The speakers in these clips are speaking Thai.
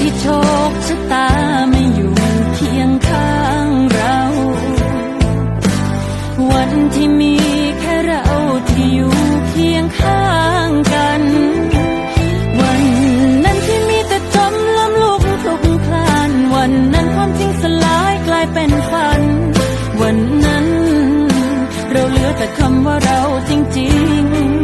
ที่โชคชะตาไม่อยู่เคียงข้างเรา วันที่มีแค่เราที่อยู่เคียงข้างกัน วันนั้นที่มีแต่จมลำลุกคลุกคลาน วันนั้นความจริงสลายกลายเป็นฝัน วันนั้น เราเหลือแต่คำว่าเราจริงๆ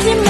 Imagine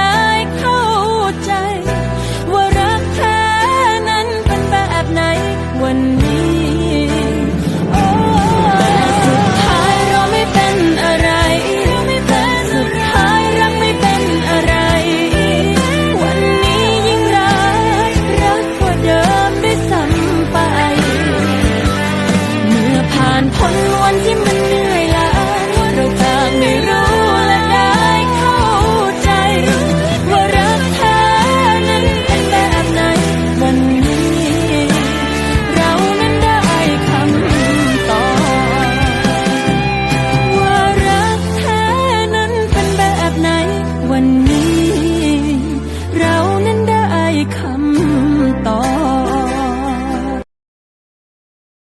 ้ 满天门。